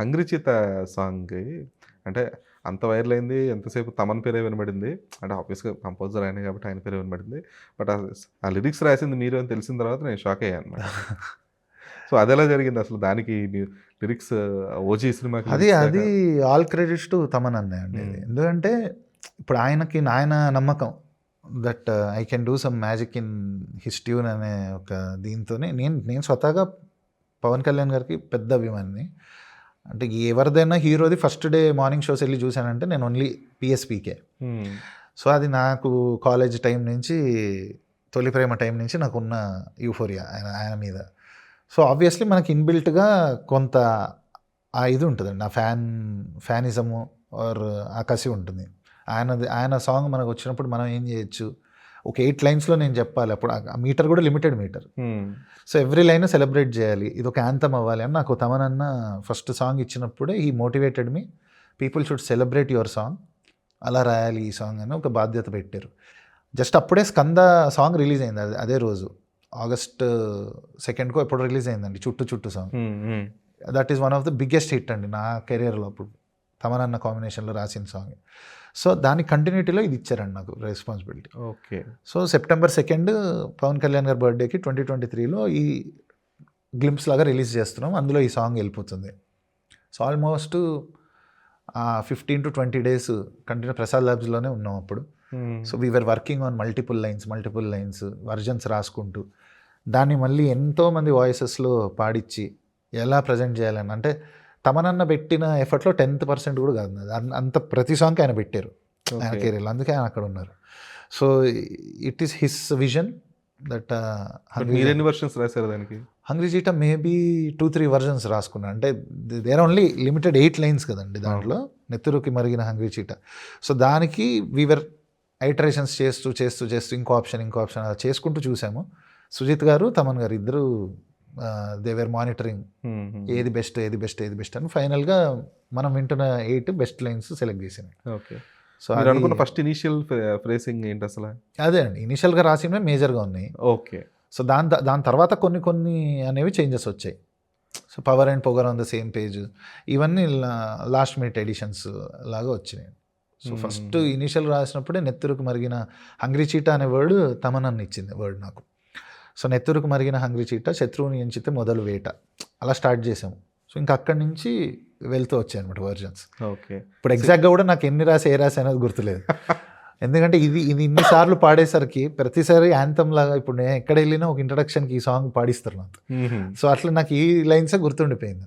Hungry cheetah song. అంటే అంత viral అయింది ఎంతసేపు తమన్ పేరే వినబడింది. అంటే ఆబ్వియస్గా కంపోజర్ ఆయన కాబట్టి ఆయన పేరే వినబడింది. బట్ ఆ లిరిక్స్ రాసింది మీరు అని తెలిసిన తర్వాత నేను షాక్ అయ్యాను అనమాట సో అది ఎలా జరిగింది అసలు దానికి లిరిక్స్ ఓజీ సినిమాకి అది అది ఆల్ క్రెడిట్స్ టు తమన్ అన్నయ్య అండి. Hmm. ఎందుకంటే ఇప్పుడు ఆయనకి ఆయన నమ్మకం that I can do some magic in his tune అనే ఒక దీంతోనే. నేను నేను స్వతహాగా పవన్ కళ్యాణ్ గారికి పెద్ద అభిమానిని. అంటే ఎవరిదైనా హీరోది ఫస్ట్ డే మార్నింగ్ షోస్ వెళ్ళి చూశానంటే నేను ఓన్లీ పిఎస్పీకే. Hmm. సో అది నాకు కాలేజ్ టైం నుంచి తొలి ప్రేమ టైం నుంచి నాకున్న యూఫోరియా ఆయన ఆయన మీద. సో ఆబ్వియస్లీ మనకి ఇన్బిల్ట్గా కొంత ఆ ఇది ఉంటుందండి ఆ ఫ్యాన్ ఫ్యానిజము ఆర్ ఆ కసి ఉంటుంది. ఆయనది ఆయన సాంగ్ మనకు వచ్చినప్పుడు మనం ఏం చేయొచ్చు? ఒక ఎయిట్ లైన్స్లో నేను చెప్పాలి. అప్పుడు ఆ మీటర్ కూడా limited meter. So every line celebrate చేయాలి. ఇది ఒక యాంతం అవ్వాలి అని నాకు తమనన్న ఫస్ట్ సాంగ్ ఇచ్చినప్పుడే ఈ motivated me. People should celebrate your song. అలా రాయాలి ఈ సాంగ్ అని ఒక బాధ్యత పెట్టారు. జస్ట్ అప్పుడే స్కంద సాంగ్ రిలీజ్ అయింది అదే అదే రోజు. ఆగస్ట్ సెకండ్కో ఎప్పుడు రిలీజ్ అయిందండి. చుట్టు చుట్టు song. That is one of the biggest hit అండి నా కెరియర్లో అప్పుడు. తమనన్న కాంబినేషన్లో రాసిన సాంగ్. సో దాని కంటిన్యూటీలో ఇది ఇచ్చారండి నాకు responsibility okay. So September second Pawan Kalyan గారి బర్త్డేకి ట్వంటీ ట్వంటీ త్రీలో ఈ గ్లింప్స్ లాగా రిలీజ్ చేస్తున్నాం. అందులో ఈ సాంగ్ వెళ్ళిపోతుంది. So almost fifteen to twenty days continue Prasad ల్యాబ్స్లోనే ఉన్నాం అప్పుడు. So we are working on multiple lines multiple lines versions రాసుకుంటూ. దాన్ని మళ్ళీ ఎంతోమంది వాయిసెస్లో పాడిచ్చి ఎలా ప్రజెంట్ చేయాలని అంటే తమనన్న పెట్టిన ఎఫర్ట్లో టెన్త్ పర్సెంట్ కూడా కాదు. అంత ప్రతి సాంగ్కి ఆయన పెట్టారు. ఆయన. కెరీర్లో. అందుకే ఆయన అక్కడ ఉన్నారు. So it is his vision that మీరు ఎన్ని వర్షన్స్ రాశారు దానికి? Hungry cheetah maybe two three versions రాసుకున్నా. అంటే there only limited eight lines కదండి దాంట్లో. నెత్తురుకి మరిగిన హంగ్రీ చీట సో దానికి వీవర్ ఐటరేషన్స్ చేస్తూ చేస్తూ చేస్తూ ఇంకో ఆప్షన్ ఇంకో ఆప్షన్ అలా చేసుకుంటూ చూసాము. సుజిత్ గారు తమన్ గారు ఇద్దరు దేవర్ మానిటరింగ్ Hmm. Hmm. ఏది బెస్ట్ ఏది బెస్ట్ ఏది బెస్ట్ అని ఫైనల్గా మనం వింటున్న ఎయిట్ బెస్ట్ లైన్స్ సెలెక్ట్ చేసింది ఓకే సో మీరు అది- అనుకున్న ఫస్ట్ ఇనిషియల్ ఫ్రేసింగ్ ఏంటి అసలు? అదే అండి. ఇనిషియల్గా రాసినవి మేజర్గా ఉన్నాయి. ఓకే సో దాని దాని తర్వాత కొన్ని కొన్ని అనేవి చేంజెస్ వచ్చాయి. సో పవర్ అండ్ పొగర్ ఆన్ ద సేమ్ పేజ్ ఇవన్నీ లాస్ట్ మినిట్ ఎడిషన్స్ లాగా వచ్చినాయి. So first. ఇనిషియల్ రాసినప్పుడే నెత్తురుకు మరిగిన హంగ్రీ చీట అనే వర్డ్ తమనన్ను ఇచ్చింది వర్డ్ నాకు. సో నెత్తురుకు మరిగిన హంగ్రీ చీట శత్రువుని ఎంచితే మొదలు వేట. అలా స్టార్ట్ చేసాము సో ఇంకా అక్కడి నుంచి వెళ్తూ వచ్చాయి అనమాట వర్జన్స్. ఓకే. ఇప్పుడు ఎగ్జాక్ట్గా కూడా నాకు ఎన్ని రాసి ఏ రాసి అనేది గుర్తులేదు. ఎందుకంటే ఇది ఇది ఇన్నిసార్లు పాడేసరికి ప్రతిసారి యాంతం లాగా ఇప్పుడు నేను ఎక్కడ వెళ్ళినా ఒక ఇంట్రడక్షన్కి ఈ సాంగ్ పాడిస్తారు నాకు. సో అట్లా నాకు ఈ లైన్సే గుర్తుండిపోయింది.